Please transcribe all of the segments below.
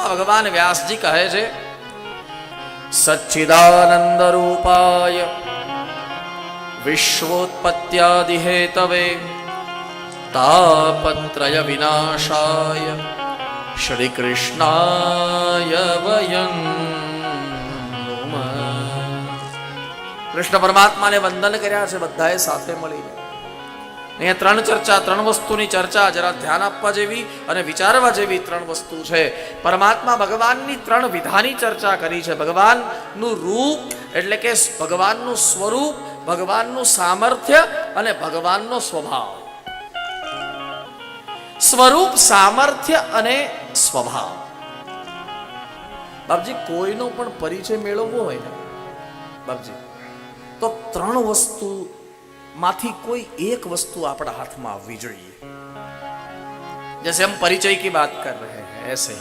એમાં ભગવાન વ્યાસજી કહે છે સચ્ચિદાનંદ રૂપાય વિશ્વોત્પત્યાદિ હેતવે તાપત્રય વિનાશાય શ્રી કૃષ્ણાય વયં નુમઃ. કૃષ્ણ પરમાત્માને વંદન કર્યા છે બધાએ સાથે મળીને અહીંયા ત્રણ ચર્ચા, ત્રણ વસ્તુની ચર્ચા જરા ધ્યાન આપવા જેવી અને વિચારવા જેવી ત્રણ વસ્તુ છે. પરમાત્મા ભગવાનની ત્રણ વિધાની ચર્ચા કરી છે. ભગવાનનું રૂપ એટલે કે ભગવાનનું સ્વરૂપ, ભગવાનનું સામર્થ્ય અને ભગવાનનો સ્વભાવ. સ્વરૂપ, સામર્થ્ય અને સ્વભાવ. બાપજી, કોઈનો પણ પરિચય મેળવવો હોય ને, બાપજી, તો ત્રણ વસ્તુ માંથી કોઈ એક વસ્તુ આપણા હાથમાં આવવી જોઈએ. જેસે हम પરિચય કી बात કર રહે हैं, ऐसे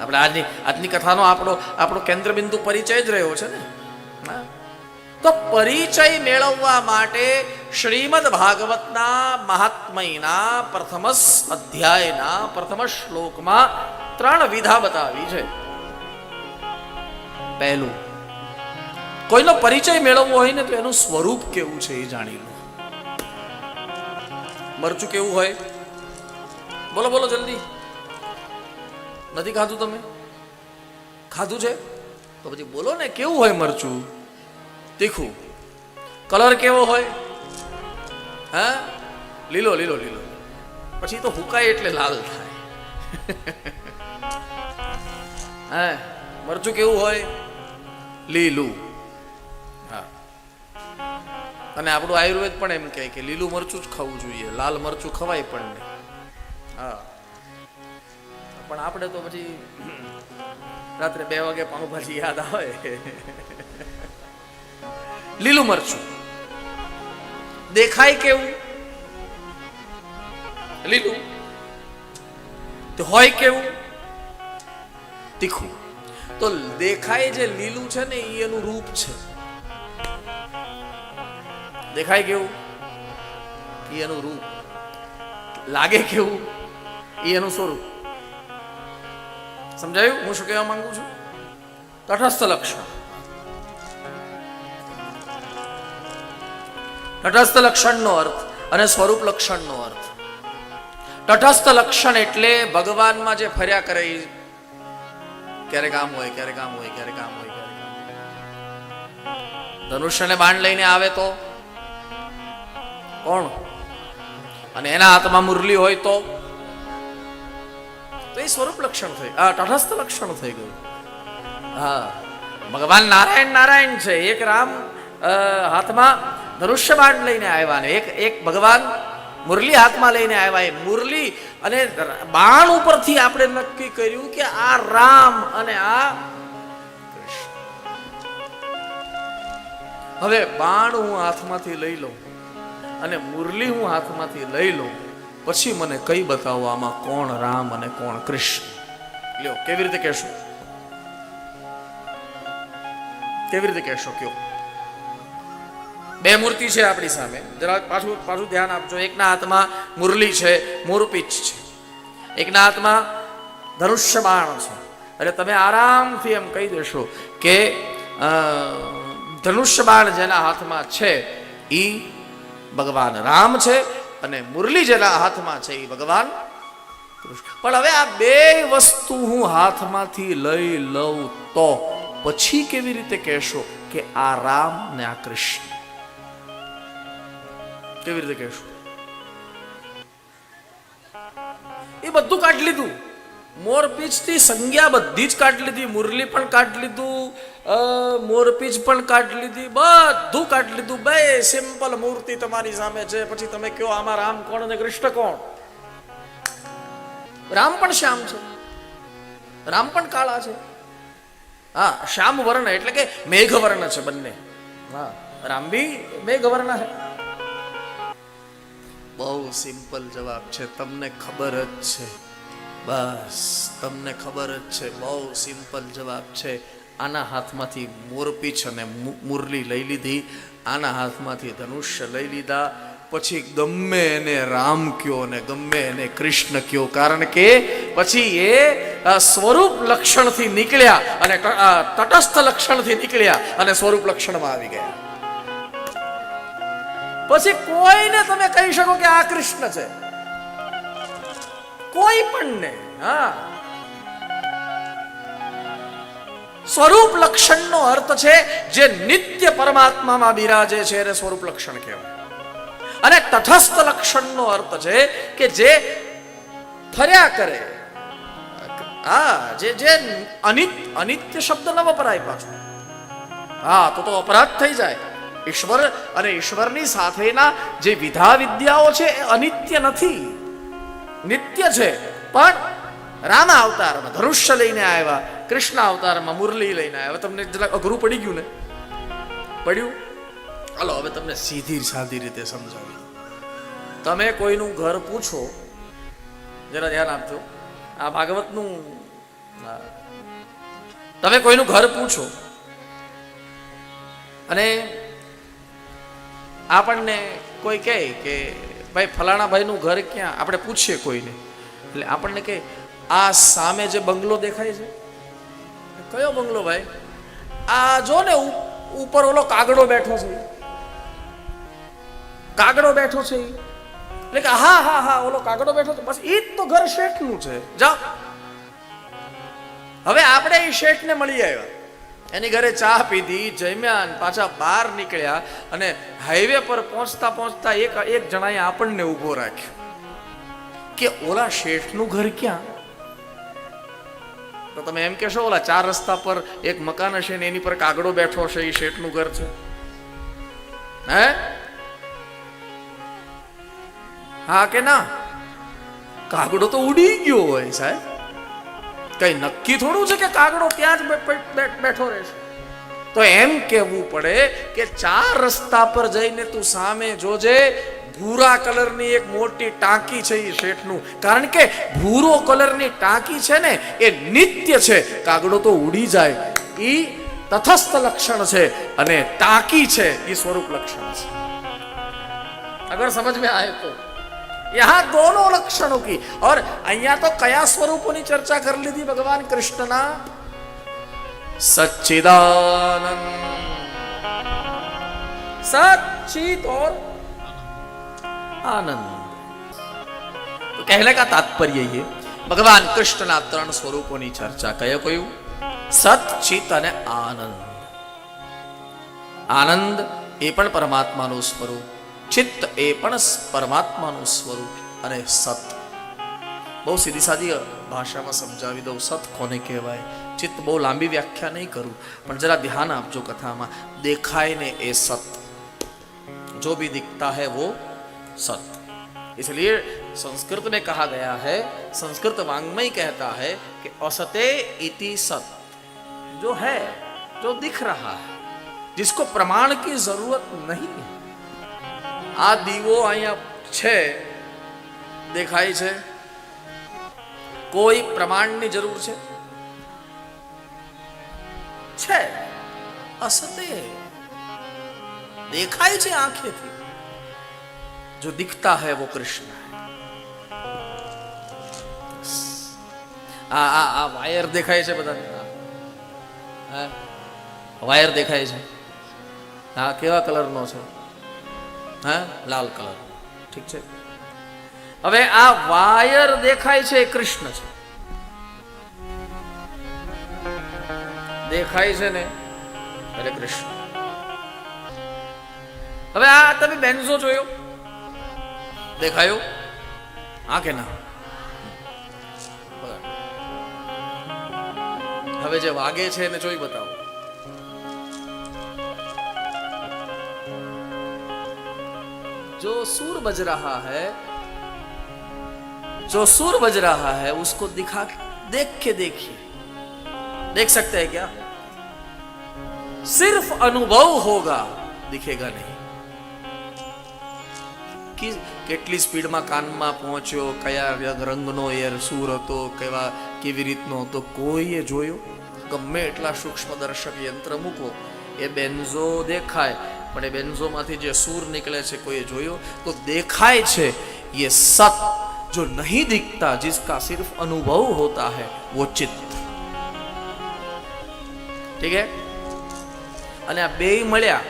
આપણે આજની આજની કથાનો આપણો આપણો કેન્દ્રબિંદુ પરિચય જ રહ્યો છે ને તો પરિચય મેળવવા માટે શ્રીમદ ભાગવતના મહાત્મયના પ્રથમ અધ્યાયના પ્રથમ શ્લોકમાં ત્રણ વિધા બતાવી છે પહેલું કોઈનો પરિચય મેળવવો હોય ને તો એનું સ્વરૂપ કેવું છે એ જાણી લો. મરચું કેવું હોય? બોલો બોલો જલ્દી. નથી ખાધું તમે? ખાધું છે? તો પછી બોલો ને, કેવું હોય મરચું? તીખું? કલર કેવો હોય? હા? લીલો લીલો લીલો. પછી તો હુકાય એટલે લાલ થાય. હા? મરચું કેવું હોય? લીલું. અને આપણું આયુર્વેદ પણ એમ કહે કે લીલું મરચું જ ખાવું જોઈએ, લાલ મરચું ખવાય પણ નહીં. હા. પણ આપણે તો પછી રાત્રે બે વાગે પાઉંભાજી યાદ આવે. લીલું મરચું. દેખાય કેવું? લીલું. તો હોય કેવું? તીખું. તો દેખાય જે લીલું છે ને એનું રૂપ છે. દેખાય કેવું? એ એનું રૂપ. લાગે કેવું? એ એનું સ્વરૂપ. સમજાયું? હું શું કહેવા માંગુ છું? તટસ્થ લક્ષણ. તટસ્થ લક્ષણનો અર્થ અને સ્વરૂપ લક્ષણનો અર્થ. તટસ્થ લક્ષણ એટલે ભગવાનમાં જે ફર્યા કરે એ ક્યારેક આમ હોય, ક્યારેક આમ હોય, ક્યારેક આમ હોય, ક્યારેક આમ. ધનુષ્યને બાણ લઈને આવે તો કોણ? અને એના હાથમાં મુરલી હોય તો? તો એ સ્વરૂપ લક્ષણ થઈ, આ તટસ્થ લક્ષણ થઈ ગયું. હા, ભગવાન નારાયણ નારાયણ છે. એક રામ હાથમાં ધનુષ્ય બાણ લઈને આવ્યા એક એક ભગવાન મુરલી હાથમાં લઈને આવ્યા. એ મુરલી અને બાણ ઉપરથી આપણે નક્કી કર્યું કે આ રામ અને આ હવે બાણ હું હાથમાંથી લઈ લઉં. અને મુરલી હું હાથમાંથી લઈ લઉં, પછી મને કઈ બતાવો આમાં કોણ રામ અને કોણ કૃષ્ણ. લ્યો, કેવી રીતે કહેશો? કેવી રીતે કહેશો, કયો? બે મૂર્તિ છે આપણી સામે. જરા પાછું પાછું ધ્યાન આપજો. એકના હાથમાં મુરલી છે મોરપીચ છે. એકના હાથમાં ધનુષ્ય બાણ છે. એટલે તમે આરામથી એમ કહી દેશો કે ધનુષ્ય બાણ જેના હાથમાં છે એ ભગવાન રામ છે અને મુરલી જેના હાથમાં છે એ ભગવાન પણ હવે આ બે વસ્તુ હું હાથમાંથી લઈ લઉં તો પછી કેવી રીતે કહેશો કે આ રામ ને આ કૃષ્ણ? કેવી રીતે કહેશો? એ બધું કાઢી લીધું. મોરપીચથી સંજ્ઞા બધી જ કાઢી લીધી, મુરલી પણ કાઢી લીધું મોરપીચ પણ કાઢી લીધી, બધું કાઢી લીધું, બે સિમ્પલ મૂર્તિ તમારી સામે છે. પછી તમે કયો આમાં રામ કોણ અને કૃષ્ણ કોણ? રામ પણ શ્યામ છે. રામ પણ કાળા છે. હા, શ્યામ વર્ણ એટલે કે મેઘ વર્ણ છે બંને. હા, રામ બી મેઘ વર્ણ છે. બહુ સિમ્પલ જવાબ છે, તમને ખબર જ છે. બસ, તમને ખબર જ છે, બહુ સિમ્પલ જવાબ છે. આના હાથમાંથી મોરપીછ અને મુરલી લઈ લીધી. આના હાથમાંથી ધનુષ્ય લઈ લીધા. પછી ગમે એને રામ કયો ને ગમે એને કૃષ્ણ કયો, કારણ કે પછી એ સ્વરૂપ લક્ષણથી નીકળ્યા અને તટસ્થ લક્ષણથી નીકળ્યા અને સ્વરૂપ લક્ષણમાં આવી ગયા. પછી કોઈને તમે કહી શકો કે આ કૃષ્ણ છે. કોઈ પણ ને, હા. સ્વરૂપ લક્ષણનો અર્થ છે જે નિત્ય પરમાત્મામાં બિરાજે છે એને સ્વરૂપ લક્ષણ કહેવાય. અને તટસ્થ લક્ષણનો અર્થ છે કે જે ફર્યા કરે. હા, જે જે અનિત્ય અનિત્ય શબ્દ ન વપરાય પાછું. હા, તો તો અપરાધ થઈ જાય. ઈશ્વર અને ઈશ્વરની સાથેના જે વિધા વિદ્યાઓ છે એ અનિત્ય નથી. નિત્ય છે. પણ રામ અવતારમાં, ધનુષ્ય લઈને આવ્યા, કૃષ્ણ અવતારમાં મુરલી લઈને આવ્યા. તમને જરાક અઘરું પડી ગયું ને? પડ્યું? હાલો, હવે તમને સીધી સાદી રીતે સમજાવી. તમે કોઈનું ઘર પૂછો, જરા ધ્યાન આપજો. આ ભાગવતનું તમે કોઈનું ઘર પૂછો, અને આપણને કોઈ કહે કે ભાઈ, ફલાણા ભાઈનું ઘર ક્યાં? આપણે પૂછીએ કોઈને. એટલે આપણને કહે આ સામે જે બંગલો દેખાય છે? કયો બંગલો ભાઈ? આ જો ને ઉપર ઓલો કાગડો બેઠો છે. કાગડો બેઠો છે. એટલે કે, હા હા હા, ઓલો કાગડો બેઠો છે. બસ ઈ જ તો ઘર શેઠનું છે. જાઓ. હવે આપણે એ શેઠને મળી આવ્યા. એની ઘરે ચા પીધી, જમ્યા પાછા બહાર નીકળ્યા અને હાઈવે પર પહોંચતા પહોંચતા એક એક જણાએ આપણને ઊભો રાખ્યો. કે ઓલા શેઠનું ઘર ક્યાં? તો તમે એમ કહેશો, ઓલા ચાર રસ્તા પર એક મકાન હશે ને એની પર કાગડો બેઠો હશે, એ શેઠનું ઘર છે. હે? હા કે ના? કાગડો તો ઉડી ગયો હોય સાહેબ. કઈ નક્કી થોડું છે કે કાગડો ક્યાં જ બેઠો રહેશે? તો એમ કહેવું પડે કે ચાર રસ્તા પર જઈને તું સામે જોજે, ભૂરા કલરની એક મોટી ટાંકી છે એ શેઠનું. કારણ કે ભૂરો કલરની ટાંકી છે ને, એ નિત્ય છે. કાગડો તો ઉડી જાય. એ તથસ્થ લક્ષણ છે અને ટાંકી છે એ સ્વરૂપ લક્ષણ છે. અગર સમજ મેં આવે તો. यहां दोनों लक्षणों की और અહીંયા તો કયા સ્વરૂપોની ચર્ચા કરી લીધી ભગવાન કૃષ્ણના सच्चिदानंद सच्चित और आनंद तो कहने का तात्पर्य ये ભગવાન કૃષ્ણના ત્રણ સ્વરૂપોની ચર્ચા કયો કયું સત ચિત અને આનંદ આનંદ એ પણ પરમાત્માનું સ્વરૂપ ચિત્ત એ પણ પરમાત્માનું સ્વરૂપ અને સત બહુ સીધી સાદી ભાષામાં સમજાવી દઉં સત કોને કહેવાય ચિત્ત બહુ લાંબી વ્યાખ્યા નહીં કરું પણ જરા ધ્યાન આપજો કથામાં દેખાય ને એ સત जो भी दिखता है वो सत इसलिए संस्कृत में कहा गया है संस्कृत वांग्मय कहता है कि असते इति सत जो है जो दिख रहा है जिसको प्रमाण की जरूरत नहीं है આ દીવો અહીંયા છે, દેખાય છે. કોઈ પ્રમાણની જરૂર છે? છે. અસતે. દેખાય છે આંખેથી. જો દિખતા હૈ વો કૃષ્ણ. આ આ આ વાયર દેખાય છે બધાને? વાયર દેખાય છે. હા, કેવા કલરનો છે? હા? લાલ કલર. ઠીક છે? હવે આ વાયર દેખાય છે એ કૃષ્ણ છે. દેખાય છે ને એટલે કૃષ્ણ. હવે આ તમે બેન્ઝો જોયો? દેખાયો? હા કે ના. હવે જે વાગે છે એને જોઈ બતાવો. जो सुर बज रहा है जो सुर बज रहा है उसको दिखा देख के देखिए देख सकते हैं क्या सिर्फ अनुभव होगा दिखेगा नहीं કે કેટલી સ્પીડમાં કાનમાં પહોંચ્યો કયા વ્ય- રંગનો એર સૂર હતો કેવા કેવી રીતનો હતો કોઈએ જોયો ગમે એટલા સૂક્ષ્મ દર્શક યંત્ર મૂકો એ બેન્ઝો દેખાય પણ એ બેન્ઝોમાંથી જે સૂર નીકળે છે કોઈએ જોયો? તો દેખાય છે એ સત જો નહીં દીખતા, જિસકા સિર્ફ અનુભવ હોતા હૈ, વો ચિત્ત. ઠીક હે? અને આ બેય મળ્યા.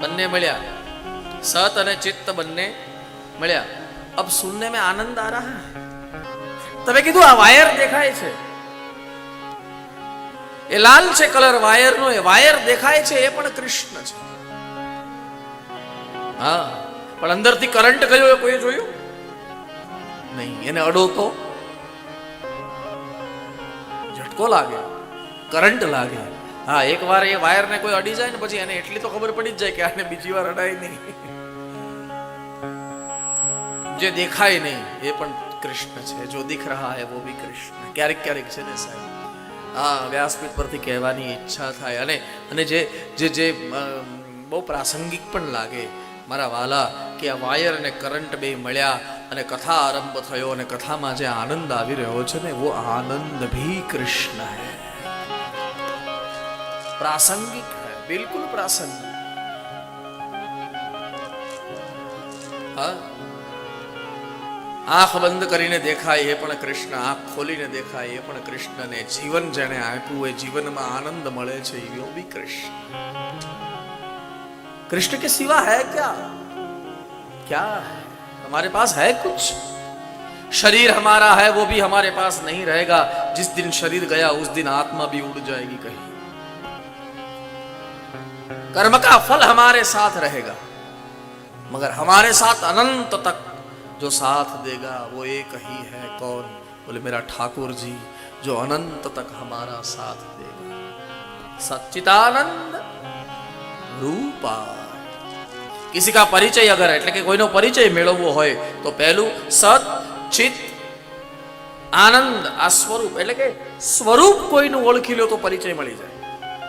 બંને મળ્યા. સત અને ચિત્ત બંને મળ્યા. અબ સુનને મેં આનંદ આ રહા તમે કીધું આ વાયર દેખાય છે. એ લાલ છે કલર વાયરનો, એ વાયર દેખાય છે, એ પણ કૃષ્ણ છે. હા, પણ અંદરથી કરંટ ગયો એ કોઈ જોયું? નહીં, એને અડો તો ઝટકો લાગે, કરંટ લાગે. હા એક વાર એ વાયરને કોઈ અડી જાય ને પછી એને એટલી તો ખબર પડી જ જાય કે આને બીજી વાર અડાય નહીં. જે દેખાય નહીં, એ પણ કૃષ્ણ છે. જો દિખ રહા હે, વો ભી કૃષ્ણ. ક્યારેક ક્યારેક છે ને સાહેબ. આ વ્યાસપીઠ પરથી કહેવાની ઈચ્છા થાય. અને અને જે જે જે બહુ પ્રાસંગિક પણ લાગે મારા વાલા કે આ વાયર અને કરંટ બે મળ્યા અને કથા આરંભ થયો અને કથામાં જે આનંદ આવી રહ્યો છે ને, એવો આનંદ ભી કૃષ્ણ હે. પ્રાસંગિક હે, બિલકુલ પ્રાસંગિક. હા? આંખ બંધ કરીને દેખાય એ પણ કૃષ્ણ આંખ ખોલીને દેખાય એ પણ કૃષ્ણને જીવન જેણે આપ્યું એ જીવનમાં આનંદ મળે છે એ બી કૃષ્ણ कृष्ण के सिवा है क्या क्या है हमारे पास है कुछ शरीर हमारा है वो भी हमारे पास नहीं रहेगा जिस दिन शरीर गया उस दिन आत्मा भी उड़ जाएगी कहीं कर्म का फल हमारे साथ रहेगा मगर हमारे साथ अनंत तक जो साथ देगा वो एक ही है कौन बोले मेरा ठाकुर जी जो अनंत तक हमारा साथ देगा सच्चिदानंद રૂપા કિસી કા પરિચય અગર એટલે કે કોઈનો પરિચય મેળવવો હોય તો પહેલું સત ચિત આનંદ આ સ્વરૂપ એટલે કે સ્વરૂપ કોઈનું ઓળખી લો તો પરિચય મળી જાય